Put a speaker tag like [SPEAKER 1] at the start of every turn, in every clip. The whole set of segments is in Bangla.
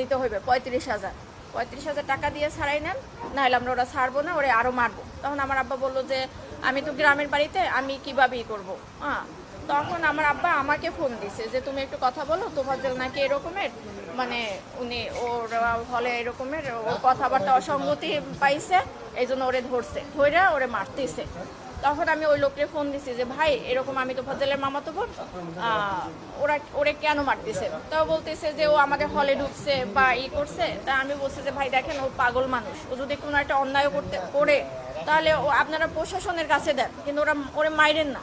[SPEAKER 1] দিতে হইবে, পঁয়ত্রিশ হাজার। পঁয়ত্রিশ হাজার টাকা দিয়ে ছাড়াই নেন, নাহলে আমরা ওরা ছাড়বো না, ওরা আরও মারবো। তখন আমার আব্বা বলল যে, আমি তো গ্রামের বাড়িতে, আমি কীভাবে ই করব? হ্যাঁ তখন আমার আব্বা আমাকে ফোন দিছে যে, তুমি একটু কথা বলো জন্য নাকি এরকমের? মানে উনি ওর হলে এরকমের, ওর কথাবার্তা অসঙ্গতি পাইছে এই জন্য ওরে ধরছে, ধইরা ওরে মারতেছে। তখন আমি ওই লোককে ফোন দিছি যে, ভাই, এরকম আমি তো ফজলের মামা তো বোন ওরা ওরে কেন মারতেছে? তো বলতেছে যে, ও আমাদের হলে ঢুকছে বা ই করছে। তা আমি বলছি যে, ভাই, দেখেন, ও পাগল মানুষ। ও যদি কোনো একটা অন্যায় করতে, করে, তাহলে ও আপনারা প্রশাসনের কাছে দেন। কিন্তু ওরা, ওরে মাইরেন না।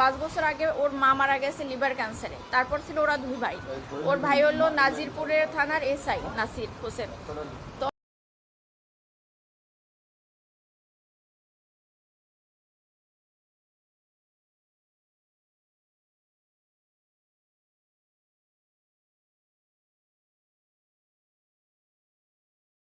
[SPEAKER 1] পাঁচ বছর আগে ওর মা মারা গেছে লিভার ক্যান্সারে। তারপর ছিল ওরা দুই ভাই। ওর ভাই হলো নাজিরপুরের থানার এসআই, নাসির হোসেন। তো